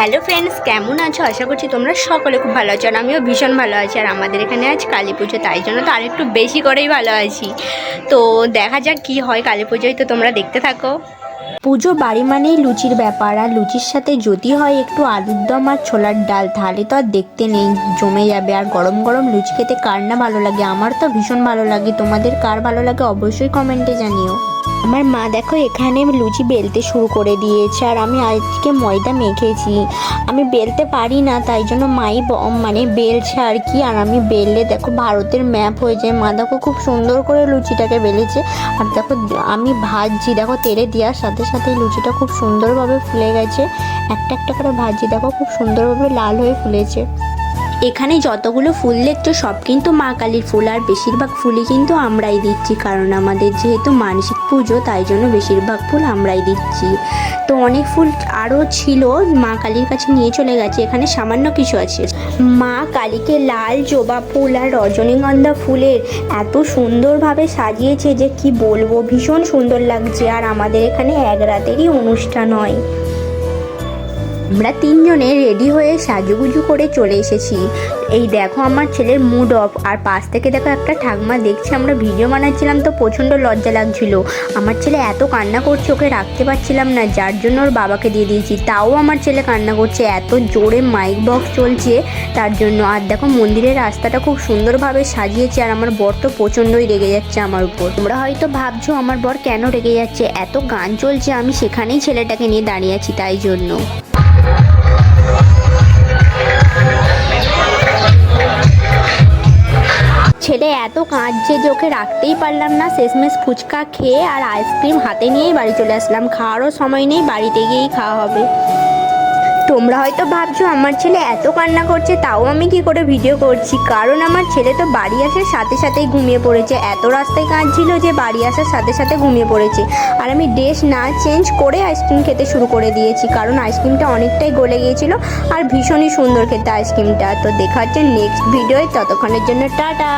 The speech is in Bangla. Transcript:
হ্যালো ফ্রেন্ডস, কেমন আছো? আশা করছি তোমরা সকলে খুব ভালো আছো আর আমিও ভীষণ ভালো আছি। আর আমাদের এখানে আজ কালী পুজো, তাই জন্য তো আরেকটু বেশি করেই ভালো আছি। তো দেখা যাক কি হয় কালী পুজোয়, তো তোমরা দেখতে থাকো। পুজো বাড়ি মানেই লুচির ব্যাপার। আর লুচির সাথে যদি হয় একটু আলুর দম আর ছোলার ডাল, তাহলে তো আর দেখতে নেই, জমে যাবে। আর গরম গরম লুচি খেতে কার না ভালো লাগে? আমার তো ভীষণ ভালো লাগে। তোমাদের কার ভালো লাগে অবশ্যই কমেন্টে জানিও। আমার মা দেখো, এখানে লুচি বেলতে শুরু করে দিয়েছে আর আমি আজকে ময়দা মেখেছি। আমি বেলতে পারি না, তাই জন্য মাই মানে বেলছে আর কি। আর আমি বেললে দেখো ভারতের ম্যাপ হয়ে যায়। মা দেখো খুব সুন্দর করে লুচিটাকে বেলেছে। আর দেখো আমি ভাজছি। দেখো তেলে দেওয়ার সাথে সাথে লুচিটা খুব সুন্দরভাবে ফুলে গেছে। একটা একটা করে ভাজছি। দেখো খুব সুন্দরভাবে লাল হয়ে ফুলেছে। এখানে যতগুলো ফুল দেখছ, সব কিন্তু মা কালীর ফুল। আর বেশিরভাগ ফুলই কিন্তু আমরাই দিচ্ছি, কারণ আমাদের যেহেতু মানসিক পুজো, তাই জন্য বেশিরভাগ ফুল আমরাই দিচ্ছি। তো অনেক ফুল আরও ছিল, মা কালীর কাছে নিয়ে চলে গেছে। এখানে সামান্য কিছু আছে। মা কালীকে লাল জবা ফুল আর রজনীগন্ধা ফুলের এত সুন্দরভাবে সাজিয়েছে যে কি বলব, ভীষণ সুন্দর লাগছে। আর আমাদের এখানে এক রাতেরই অনুষ্ঠান হয়। আমরা তিনজনে রেডি হয়ে সাজুগুজু করে চলে এসেছি। এই দেখো আমার ছেলের মুড অফ আর পাশ থেকে দেখো একটা ঠাকমা দেখছে, আমরা ভিডিও বানাচ্ছিলাম তো প্রচণ্ড লজ্জা লাগছিল। আমার ছেলে এত কান্না করছে, ওকে রাখতে পারছিলাম না, যার জন্য ওর বাবাকে দিয়ে দিয়েছি। তাও আমার ছেলে কান্না করছে, এত জোরে মাইক বক্স চলছে তার জন্য। আর দেখো মন্দিরের রাস্তাটা খুব সুন্দরভাবে সাজিয়েছে, আর আমার বর তো প্রচণ্ডই রেগে যাচ্ছে আমার উপর। তোমরা হয়তো ভাবছ, আমার বর কেন রেগে যাচ্ছে? এত গান চলছে, আমি সেখানেই ছেলেটাকে নিয়ে দাঁড়িয়ে আছি তাই জন্য। ছেলে এত কাঁদছে ওকে রাখতেই পারলাম না। শেষমেশ ফুচকা খেয়ে আর আইসক্রিম হাতে নিয়েই বাড়ি চলে আসলাম। খাওয়ারও সময় নেই, বাড়িতে গিয়েই খাওয়া হবে। তোমরা হয়তো ভাবছ, আমার ছেলে এত কান্না করছে, তাও আমি কি করে ভিডিও করছি? কারণ আমার ছেলে তো বাড়ি আসার সাথে সাথেই ঘুমিয়ে পড়েছে। এত রাস্তায় কাঁদছিল যে বাড়ি আসার সাথে সাথে ঘুমিয়ে পড়েছে। আর আমি ড্রেস না চেঞ্জ করে আইসক্রিম খেতে শুরু করে দিয়েছি, কারণ আইসক্রিমটা অনেকটাই গলে গিয়েছিল আর ভীষণই সুন্দর খেতে আইসক্রিমটা। তো দেখা হচ্ছে নেক্সট ভিডিওয় ততক্ষণের জন্য টাটা!